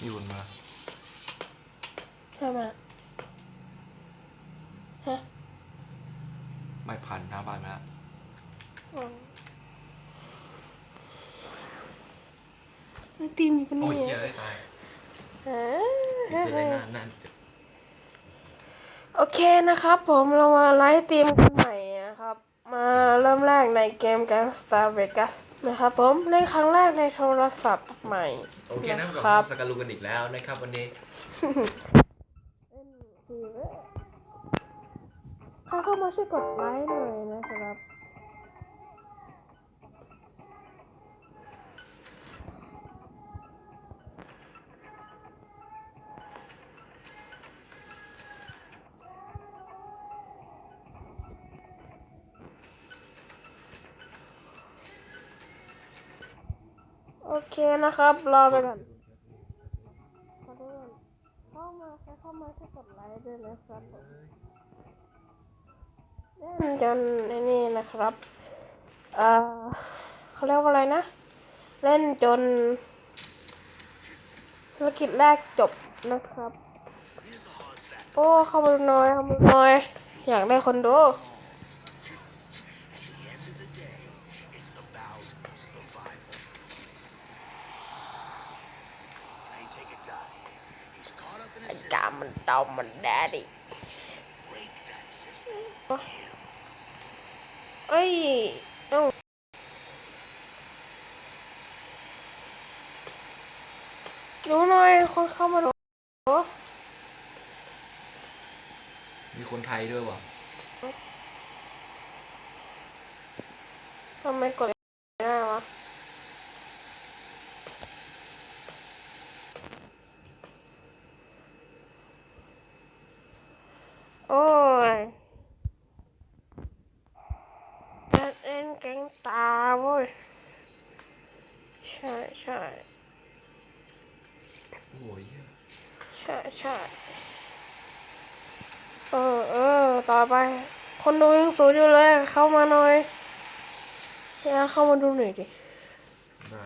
มีบุญมาทำไมฮะไม่ผ่านหน้าบ้านมาแล้วอ๋อไอติมคนโอ้ยนี้เหี้ยเอ้ยตายฮะเป็นไรนานนานโอเคนะครับ ผมเรามาไลฟ์ตีมกันใหม่นะครับมา เริ่มแรกในเกม Gangstar Vegas นะครับผมเล่นครั้งแรกในโทรศัพท์ใหม่ โอเคนะนะคครัรับบ สกัดลุงกันอีกแล้วนะครับวันนี้ ถ้าเข้ามาช่วยกดไลค์ โอเคนะครับ รอไปก่อนขอโทษเข้ามาใครเข้ามาช่กดไลค์ด้วยนะครับผมเล่นจนนี่นะครับเอ่อเขาเรียกว่าอะไรนะ เล่นจนภารกิจแรกจบนะครับ โอ้เข้ามาดูน่อยเข้ามาดูน่อย อยากได้คนดู กามันเตามันแดดิ Break that system. เอ้ยเอ้าดูหน่อย คนเข้ามาดูมีคนไทยด้วยวะทำไมกดไม่ได้วะ โอ้ยแอดเอ็นแกงตาเว้ย ใช่ใช่ โอ้ยเหี้ย ใช่ใช่ เออเออต่อไป คนดูยังสูงอยู่เลย เข้ามาหน่อยพี่อาเข้ามาดูหน่อยดิได้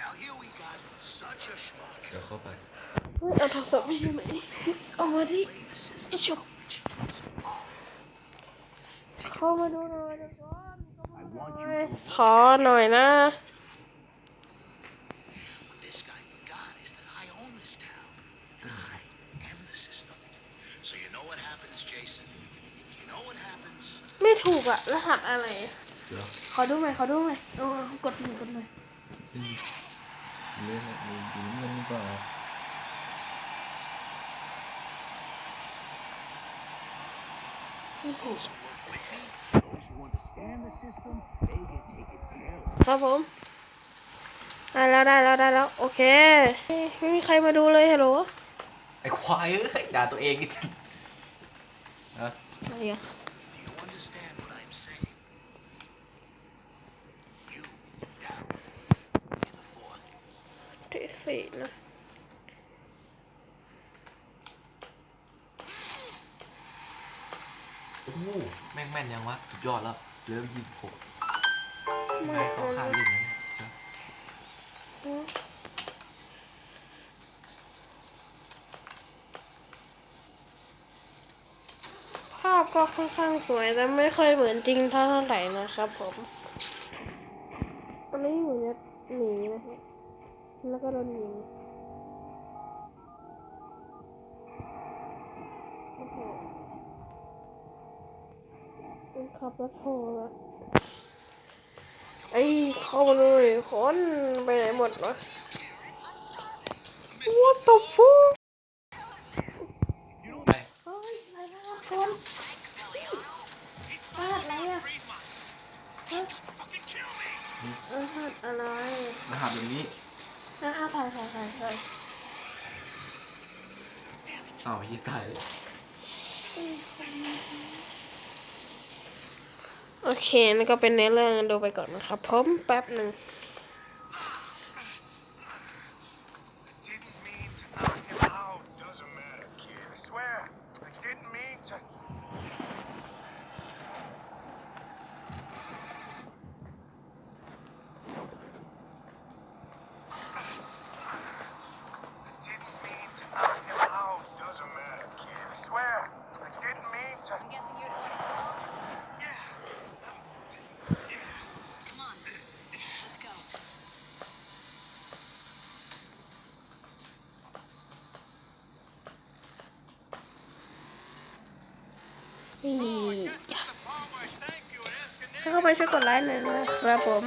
Now here we got such a schmuck. เดี๋ยวเข้าไปเฮ้ยเอาโทรศัพท์ไปอยู่ไหนเอามาดิไอ้ชบเข้ามาดูหน่อยเดี๋ยวก่อน I want เข้ามาหน่อย you to. ขอหน่อยนะ ไม่ถูกอะรหัสอะไร เดี๋ยวขอดูหน่อยขอดูหน่อยเอาเอากดหน่อยกดหน่อยเรื่องมีดีเงินนี่ก็ไม่ถูก Those who understand the system, they get taken care of. ครับผมได้แล้วได้แล้วได้แล้ว โอเคไม่มีใครมาดูเลยฮัลโหลไอ้ควายเอ้ยด่าตัวเองนี่ฮะอะไรอะ Do you understand what I'm saying? You down in the fort. ที่สี่นะ โอ้โหแม่งแม่น ยังวะ สุดยอดแล้วเหลือยี่สิบหกไม่ให้เขาฆ่าเล่นนะเนี่ยสุดยอดภาพก็ค่อนข้างสวยแต่ไม่เคยเหมือนจริงเท่าไหร่นะครับผมอันนี้อยู่เนี่ยหนีนะครับแล้วก็โดนยิงโอ้โหมัน ขับรถโทรแล้วไอ้เข้ามาเลยคนไปไหนหมดวะ What the fuck ไปเฮ้ยอะไรนะคนรหัสอะไรอะฮะรหัสอะไรรหัสแบบนี้อะอะถ่ายถ่ายถ่ายถ่ายอ้าวยี่ตายเลย โอเคนั่นก็เป็นเนื้อเรื่องดูไปก่อนนะครับผมแป๊บหนึ่ง กดไลค์เลยนะครับผม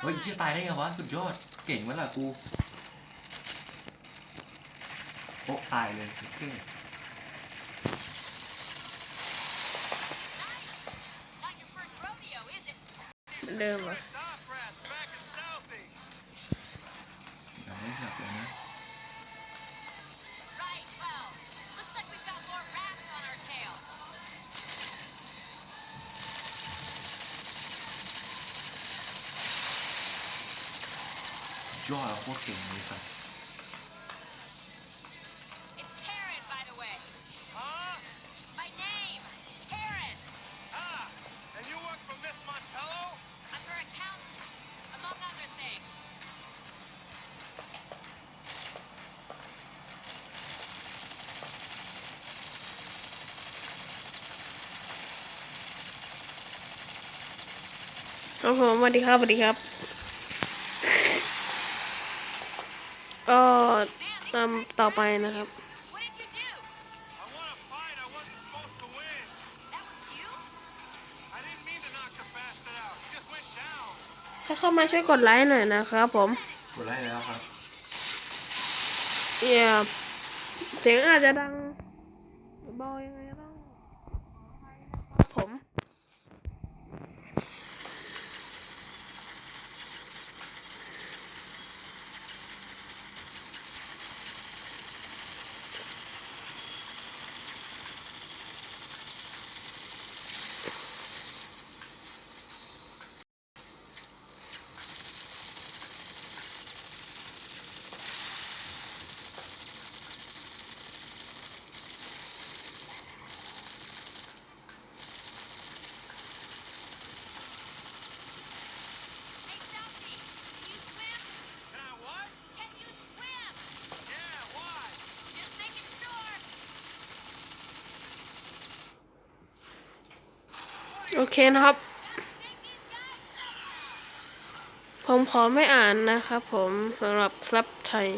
เฮ้ยเชี่ยตายได้ไงวะ สุดยอด เก่งไหมล่ะกู โอ้ตายเลยเก่งเดิมอะ ตรเก่งเลยสัส It's Karen, by the way. Huh? My name, Karen. Ah, and you work for Miss Montello? I'm her accountant, among other things. ครับผมสวัสดีครับสวัสดีครับก็ตามต่อไปนะครับ What did you do? I won a fight I wasn't supposed to win. That was you? I didn't mean to knock the bastard out. He just went down. ถ้าเข้ามาช่วยกดไลค์หน่อยนะครับผม กดไลค์แล้วครับเอี่ยเสียงอาจจะดังเบายังไงก็ต้องผม Hey, Southie, can you swim? Can I what? Can you swim? Yeah, why? Just making sure. โอเคนะครับ ผมขอไม่อ่านนะครับผมสำหรับซับไทย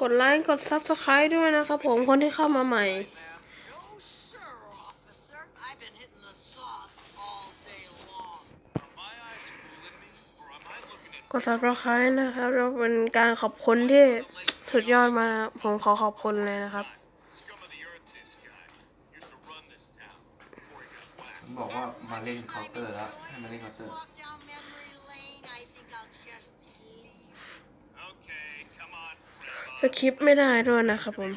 กดไลค์ กด Subscribe ด้วยนะครับผมคนที่เข้ามาใหม่ looking at กด Subscribe นะครับแล้วเป็นการขอบคุณที่สุดยอดมากผมขอขอบคุณเลยนะครับ scum of the earth this guy? Used to run this town before he got whacked. ผมบอกว่ามาเล่นเคาน์เตอร์แล้วให้มาเล่นเคาน์เตอร์ Walk down memory lane. I think I'll just leave. Okay, come on, grandma. สคริปต์ไม่ได้ด้วยนะครับผม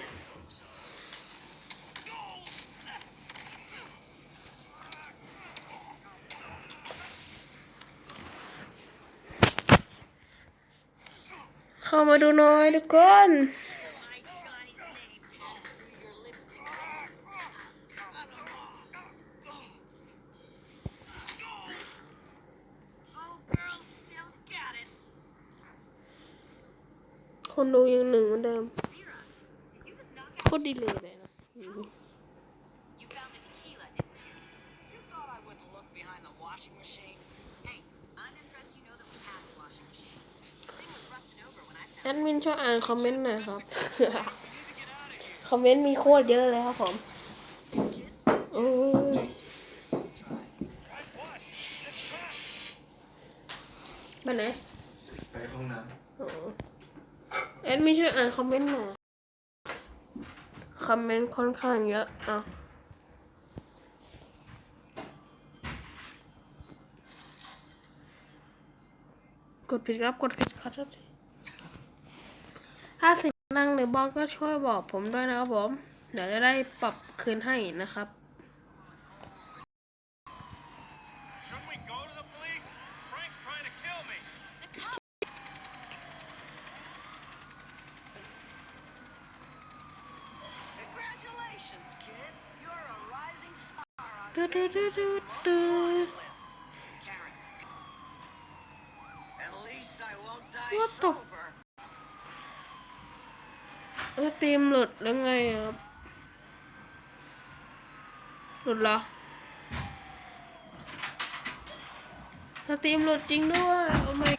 เข้ามาดูหน่อยทุกคน My Johnny's name passed through your lips again. I'll cut 'em off. Oh, girls still got it. คนดูยังหนึ่งเหมือนเดิม Vera, did you just knock โค out? ตรดีเลยเลยนะ You found the tequila, didn't you? You thought I wouldn't look behind the washing machine? Hey, I'm impressed you know that we have the washing machine. The thing was rusting over when I แอ found ดมินช่วยอ่านคอมเมนต์หน่อยครับ คอมเมนต์มีโคตรเยอะเลยครับผมโอ้ยไปไหน ไปห้องน้อ๋อแอดมินช่วยอ่านคอมเมนต์หน่อย คอมเมนต์ค่อนข้างเยอะอะกดผิดครับ กดผิดขอโทษที ถ้าสิ่งนั่งหรือบอสก็ช่วยบอกผมด้วยนะครับผม เดี๋ยวจะได้ปรับคืนให้นะครับดูดูดูดูดูว่าตก แล้วตีมหลุดหรือไงครับ หลุดเหรอสตรีมหลุดจริงด้วย โอ้ไม่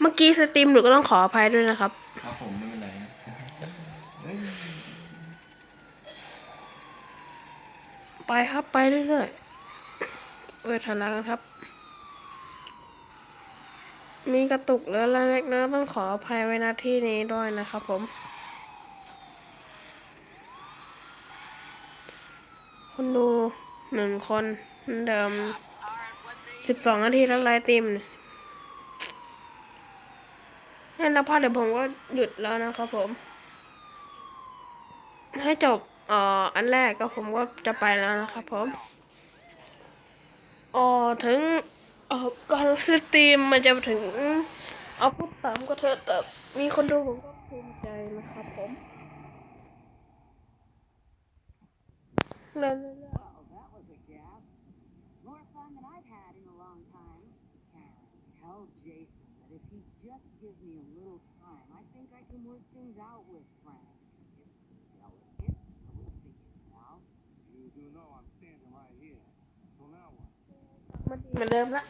เมื่อกี้สตรีมหลุดก็ต้องขออภัยด้วยนะครับ ครับผมไม่เป็นไรนะเฮ้ย ไปครับไปเรื่อยๆเวทนากันครับ มีกระตุกเหลือละเล็กน้อยต้องขออภัยไว้ณที่นี้ด้วยนะครับผม คนดูหนึ่งคนเดิมสิบสองนาทีแล้วไลฟ์ตีมเนี่ยงั้นแล้วพอเดี๋ยวผมก็หยุดแล้วนะครับผม ให้จบ อ่ออันแรกก็ผมก็จะไปแล้วนะครับผมอ๋อถึงเออก่อนสตรีมมันจะถึง เอาพูดตามก็เถอะแต่มีคนดูผมก็ภูมิใจนะครับผมเร็วๆ Jason that if he just gives me a little time, I think มันดีเหมือนเดิมละ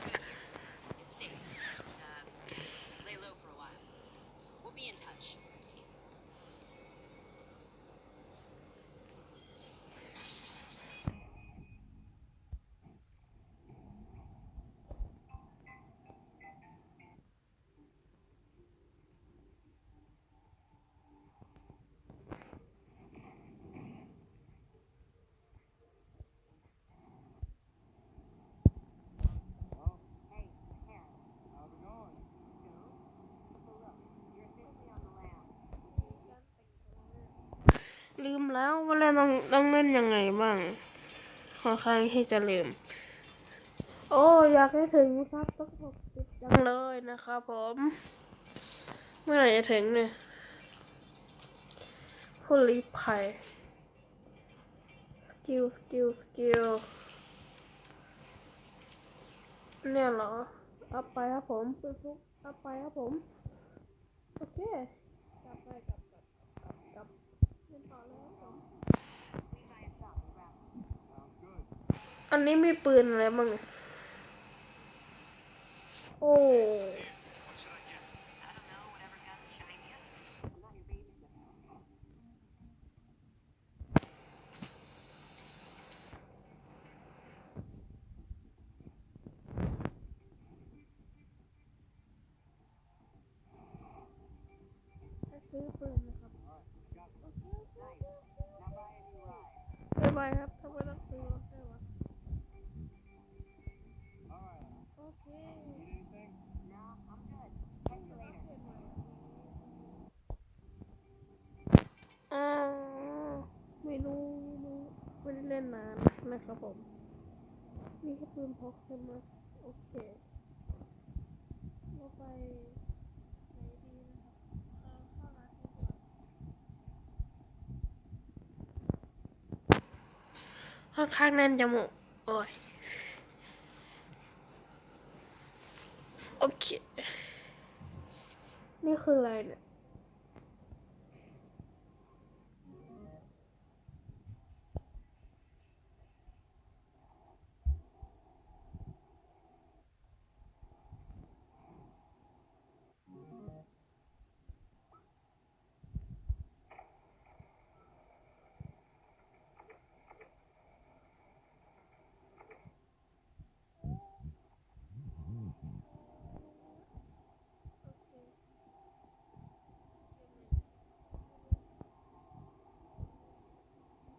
ต้องต้องเล่นยังไงบ้างค่อนข้างที่จะลืม โอ้อยากให้ถึงซับสักหกสิบจังเลยนะครับผม เมื่อไหร่จะถึงเนี่ยผู้รีภัยสกิลสกิลสกิลเนี่ยเหรออัพไปครับผมปึ๊บปึ๊บอัพไปครับผม โอเคกลับไปกลับกลับกลับกลับเล่นต่อเลยครับผม Sounds good. อันนี้มีปืนอะไรบ้างเนี่ยโอ้ What should I get? I don't know, whatever gun shine you. I'm not your babysitter. ให้ซื้อปืนนะครับ Now buy a new ride. บ๊ายบายครับ นะครับผมมีแค่ปืนพกใช่ไหมโอเคเราไปไหนดีนะครับเอาเข้าร้านดีกว่าค่อนข้างแน่นจมูก โอ้ย โอเค นี่คืออะไรเนี่ย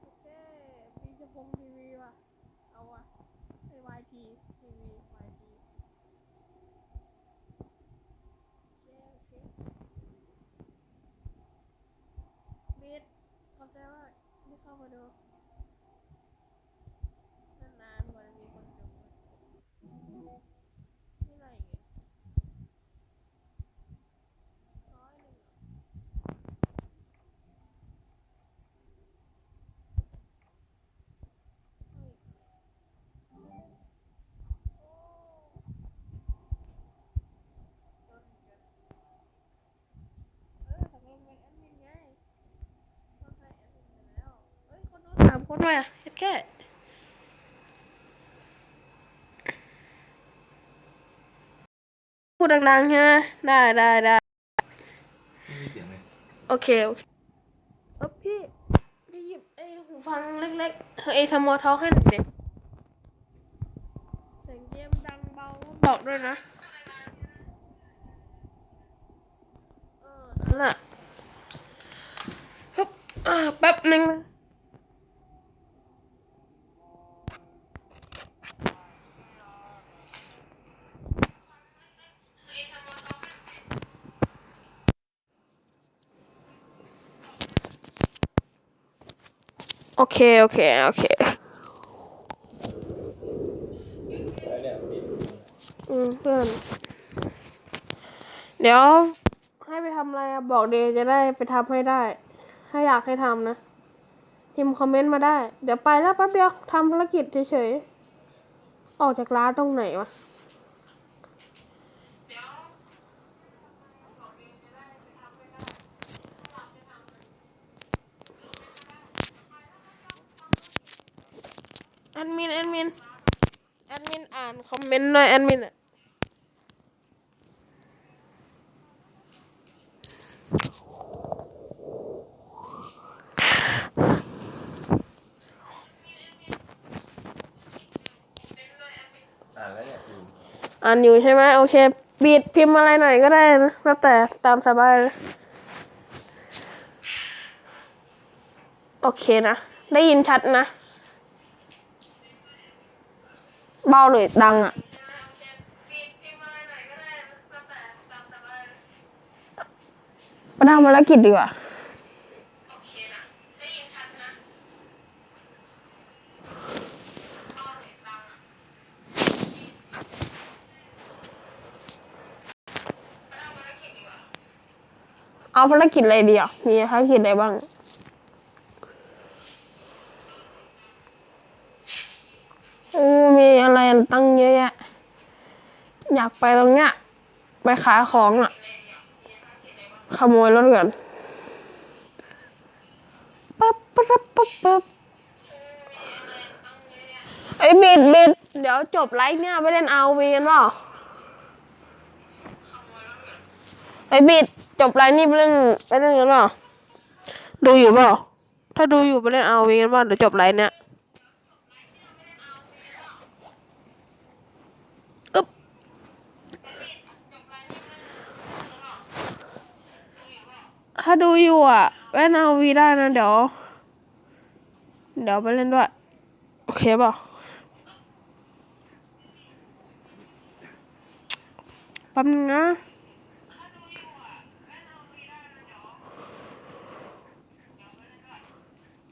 โอเคปีจะพงทีวีว่ะ เอาว่ะไอวายทีทีวีวายทีโอเคโอเค บีดขอบใจมากที่เข้ามาดูนะ คนมาเฮ็ดแค่พูดดังๆใช่ไหมได้ได้ได้ไม่มีเสียงเลยโอเค โอเคเออพี่พี่หยิบไอ้หูฟังเล็กๆไอ้สมอทอให้หน่อยเด็กเสียงเกมดังเบาก็บอกด้วยนะ เออนั่นแหละฮึบอ่าแป๊บหนึ่งนะ โอเค โอเค โอเคอืมเพื่อน เดี๋ยวให้ไปทำอะไรอะบอกเดย์จะได้ไปทำให้ได้ ถ้าอยากให้ทำนะพิมพ์คอมเมนต์มาได้ เดี๋ยวไปแล้วแป๊บเดียวทำภารกิจเฉยๆ ออกจากร้านตรงไหนวะ แอดมิน แอดมิน แอดมินอ่านคอม เมนต์หน่อยแอดมินอะอ่านอยู่ใช่ไหมโอเค บีดพิมพ์อะไรหน่อยก็ได้นะแล้วแต่ตามสบายเลยโอเคนะ ได้ยินชัดนะ เบาหรือดังอะมาทำภารกิจดีกว่าเอาภารกิจอะไรดีอะ มีภารกิจอะไรบ้าง โอ้มีอะไรตั้งเยอะแยะ อยากไปตรงเนี้ย ไปขายของอะ ขโมยรถก่อนปั๊บปั๊บปั๊บปั๊บไอ้บิดบิดเดี๋ยวจบไลฟ์เนี่ยไปเล่นเอาวีกันเปล่าไอ้บิดจบไลฟ์นี่ไปเล่นไปเล่นกันเปล่าดูอยู่เปล่าถ้าดูอยู่ไปเล่นเอาวีกันเปล่าเดี๋ยวจบไลฟ์เนี่ย ถ้าดูอยู่อะเล่นเอาวีได้นะเดี๋ยว เดี๋ยวไปเล่นด้วย โอเคเปล่าแป๊บนึงนะ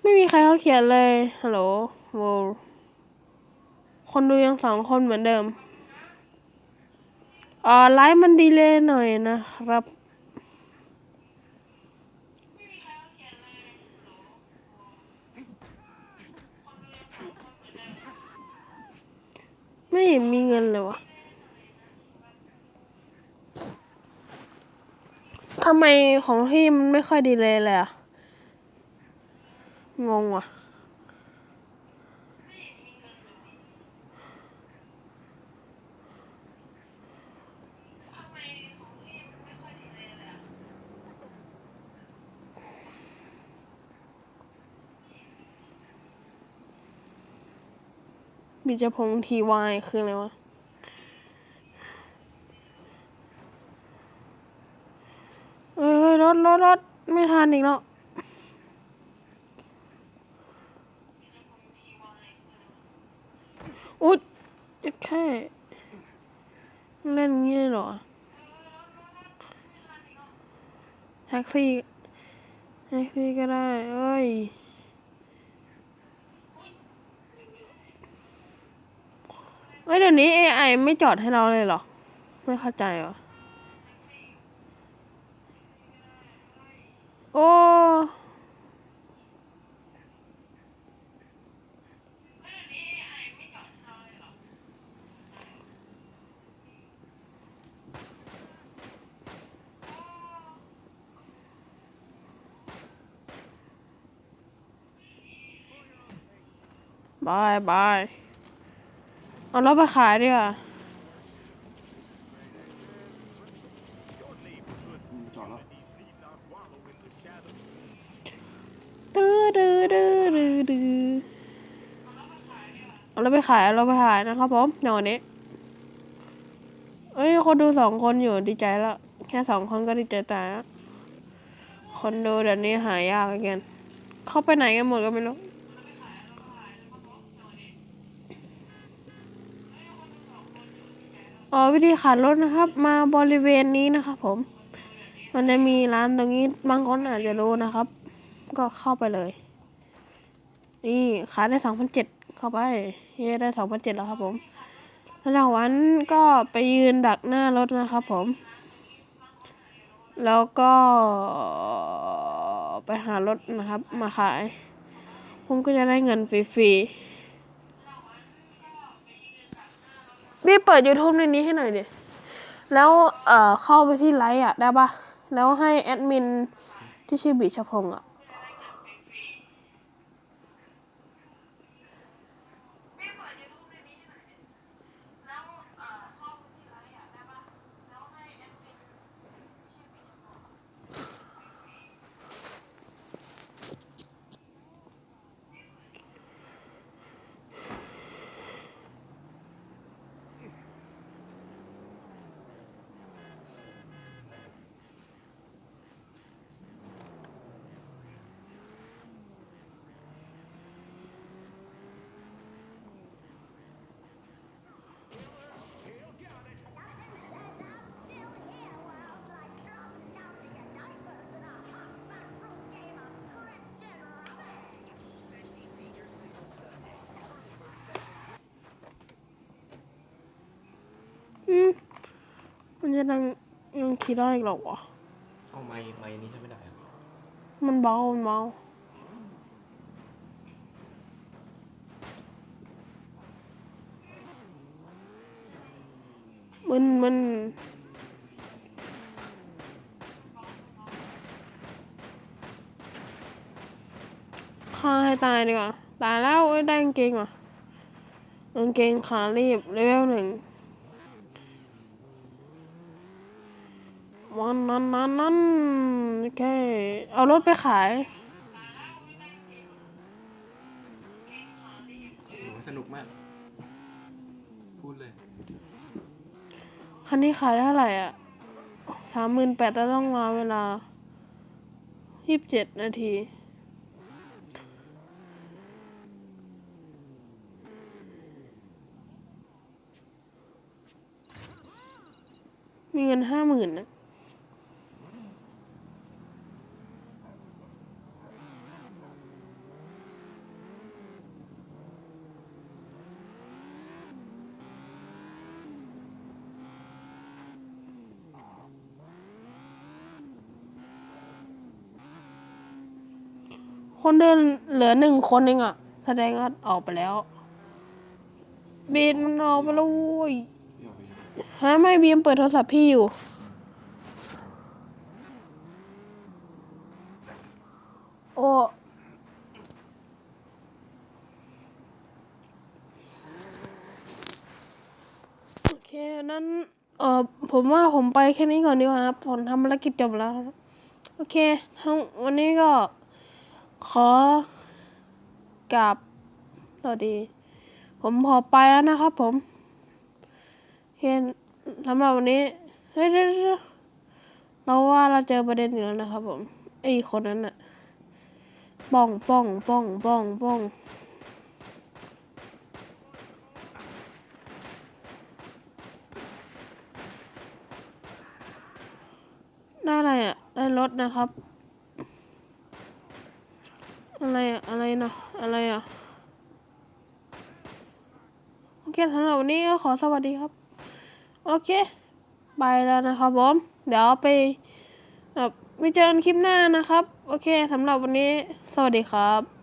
ไม่มีใครเขาเขียนเลย ฮัลโหลโวคนดูยังสองคนเหมือนเดิมอ่าไลฟ์มันดีเลยหน่อยนะครับ ไม่เห็นมีเงินเลยวะทำไมของที่มันไม่ค่อยดีเลยเลยอะงงว่ะ บิจพงศ์ทีวายคืออะไรวะ เอ้ยรถรถรถไม่ทันอีกแล้วอุ๊ยแค่เล่นงี้เลยเหรอ แท็กซี่ แท็กซี่ก็ได้ เอ้ย เอ้ยเดี๋ยวนี้ AI ไม่จอดให้เราเลยเหรอ ไม่เข้าใจเหรอ โอ้ บายบาย เอารถไปขายดีกว่าดื้อดื้อดื้อดื้อดื้อเอารถไปขายเอารถไปขายนะครับผมอย่างวันนี้เอ้ยคนดูสองคนอยู่ดีใจแล้ว แค่สองคนก็ดีใจตายแล้วคนดูเดี๋ยวนี้หายากกัน เข้าไปไหนกันหมดก็ไม่รู้ อ๋อวิธีขับรถนะครับ มาบริเวณนี้นะครับผม มันจะมีร้านตรงนี้บางคนอาจจะรู้นะครับ ก็เข้าไปเลย นี่ขายได้สองพันเจ็ดเข้าไปเย้ได้สองพันเจ็ดแล้วครับผมแล้วจากวันก็ไปยืนดักหน้ารถนะครับผม แล้วก็ไปหารถนะครับ มาขาย ผมก็จะได้เงินฟรีๆ พี่เปิด YouTube ในนี้ให้หน่อยดิแล้วเอ่อเข้าไปที่ไลฟ์อะได้ปะแล้วให้แอดมินที่ชื่อบิชพงศ์อะ มันจะดังยังคิดได้อีกหรอวะเอาไม้ไม้นี้ใช่ไม่ได้อะมันเบา มันเบา มันมัน ฆ่าให้ตายดีกว่า ตายแล้วเอ้ยได้กางเกงว่ะกางเกงขารีบเลเวลหนึ่ง วันนั้นนั้นนั้นโอเค เอารถไปขาย โอ้โหสนุกมาก พูดเลย คันนี้ขายได้เท่าไหร่อะสามหมื่นแปดแต่ต้องรอเวลายี่สิบเจ็ดนาที มีเงินห้าหมื่นนะ คนเดินเหลือหนึ่งคนเองอะแสดงว่าออกไปแล้ว บีนมันออกไปแล้วเว้ยฮะไม่บีมเปิดโทรศัพท์พี่อยู่ โอ้โอเคนั้นเออผมว่าผมไปแค่นี้ก่อนดีกว่าครับผมทำภารกิจจบแล้ว โอเค ทั้งวันนี้ก็ ขอกราบสวัสดี ผมขอไปแล้วนะครับผมเห็นสำหรับวันนี้ เฮ้ยเดี๋ยวเดี๋ยวเราว่าเราเจอประเด็นอยู่แล้วนะครับผม ไอ้คนนั้นอะป้องป้องป้องป้องป้องได้อะไรอะได้รถนะครับ อะไรอะอะไรนะอะไรอะโอเคสำหรับวันนี้ก็ขอสวัสดีครับ โอเค ไปแล้วนะครับผม เดี๋ยวไปแบบไปเจอกันคลิปหน้านะครับ โอเคสำหรับวันนี้ สวัสดีครับ